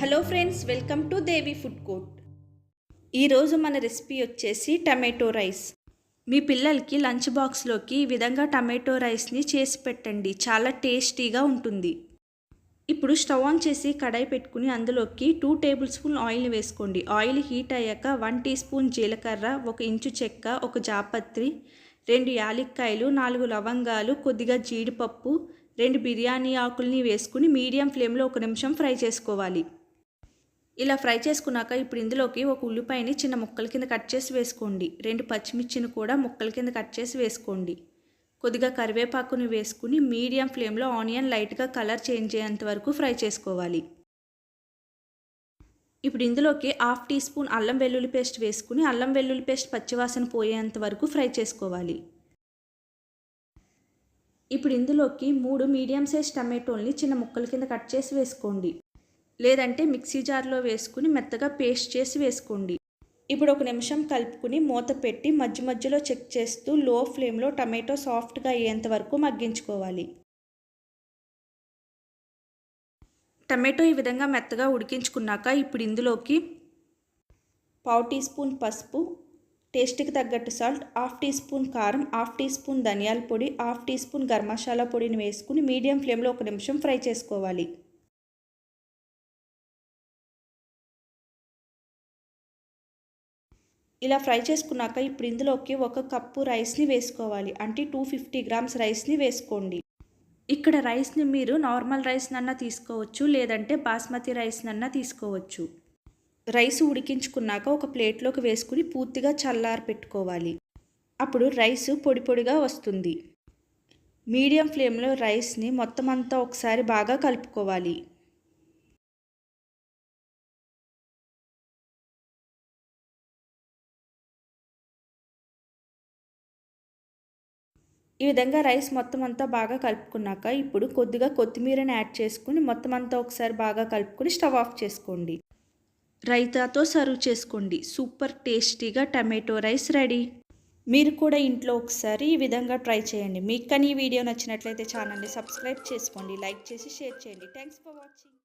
Hello friends welcome to Devi food court ఈరోజు మన recipe వచ్చేసి టమాటో రైస్. మీ పిల్లలకి లంచ్ బాక్స్లోకి ఈ విధంగా టమాటో రైస్ని చేసి పెట్టండి. చాలా టేస్టీగా ఉంటుంది. ఇప్పుడు స్టవ్ ఆన్ చేసి కడాయి పెట్టుకుని అందులోకి టూ టేబుల్ స్పూన్ ఆయిల్ వేసుకోండి. ఆయిల్ హీట్ అయ్యాక వన్ టీ స్పూన్ జీలకర్ర ఒక ఇంచు చెక్క ఒక జాపత్రి రెండు యాలక్కాయలు నాలుగు లవంగాలు కొద్దిగా జీడిపప్పు రెండు బిర్యానీ ఆకుల్ని వేసుకుని మీడియం ఫ్లేమ్లో ఒక నిమిషం ఫ్రై చేసుకోవాలి. ఇలా ఫ్రై చేసుకున్నాక ఇప్పుడు ఇందులోకి ఒక ఉల్లిపాయని చిన్న ముక్కల కింద కట్ చేసి వేసుకోండి. రెండు పచ్చిమిర్చిని కూడా ముక్కల కింద కట్ చేసి వేసుకోండి. కొద్దిగా కరివేపాకుని వేసుకుని మీడియం ఫ్లేమ్లో ఆనియన్ లైట్గా కలర్ చేంజ్ అయ్యేంత వరకు ఫ్రై చేసుకోవాలి. ఇప్పుడు ఇందులోకి హాఫ్ టీ స్పూన్ అల్లం వెల్లుల్లి పేస్ట్ వేసుకుని అల్లం వెల్లుల్లి పేస్ట్ పచ్చివాసన పోయేంత వరకు ఫ్రై చేసుకోవాలి. ఇప్పుడు ఇందులోకి మూడు మీడియం సైజ్ టమాటోల్ని చిన్న ముక్కల కింద కట్ చేసి వేసుకోండి. లేదంటే మిక్సీ జార్లో వేసుకుని మెత్తగా పేస్ట్ చేసి వేసుకోండి. ఇప్పుడు ఒక నిమిషం కలుపుకుని మూత పెట్టి మధ్య మధ్యలో చెక్ చేస్తూ లో ఫ్లేమ్లో టమాటో సాఫ్ట్గా అయ్యేంత వరకు మగ్గించుకోవాలి. టమాటో ఈ విధంగా మెత్తగా ఉడికించుకున్నాక ఇప్పుడు ఇందులోకి పావు టీ స్పూన్ పసుపు టేస్ట్కి తగ్గట్టు సాల్ట్ హాఫ్ టీ స్పూన్ కారం హాఫ్ టీ స్పూన్ ధనియాల పొడి half teaspoon garam masala పొడిని వేసుకుని మీడియం ఫ్లేమ్లో ఒక నిమిషం ఫ్రై చేసుకోవాలి. ఇలా ఫ్రై చేసుకున్నాక ఇప్పుడు ఇందులోకి ఒక కప్పు రైస్ని వేసుకోవాలి. అంటే టూ ఫిఫ్టీ గ్రామ్స్ రైస్ని వేసుకోండి. ఇక్కడ రైస్ని మీరు నార్మల్ రైస్ నన్నా తీసుకోవచ్చు లేదంటే బాస్మతి రైస్ నన్నా తీసుకోవచ్చు. రైస్ ఉడికించుకున్నాక ఒక ప్లేట్లోకి వేసుకుని పూర్తిగా చల్లారి పెట్టుకోవాలి. అప్పుడు రైస్ పొడి పొడిగా వస్తుంది. మీడియం ఫ్లేమ్లో రైస్ని మొత్తం అంతా ఒకసారి బాగా కలుపుకోవాలి. ఈ విధంగా రైస్ మొత్తం అంతా బాగా కలుపుకున్నాక ఇప్పుడు కొద్దిగా కొత్తిమీరని యాడ్ చేసుకుని మొత్తం అంతా ఒకసారి బాగా కలుపుకొని స్టవ్ ఆఫ్ చేసుకోండి. రైతాతో సర్వ్ చేసుకోండి. సూపర్ టేస్టీగా టమాటో రైస్ రెడీ. మీరు కూడా ఇంట్లో ఒకసారి ఈ విధంగా ట్రై చేయండి. మీకు కానీ ఈ వీడియో నచ్చినట్లయితే ఛానల్ని సబ్స్క్రైబ్ చేసుకోండి. లైక్ చేసి షేర్ చేయండి. Thanks for watching.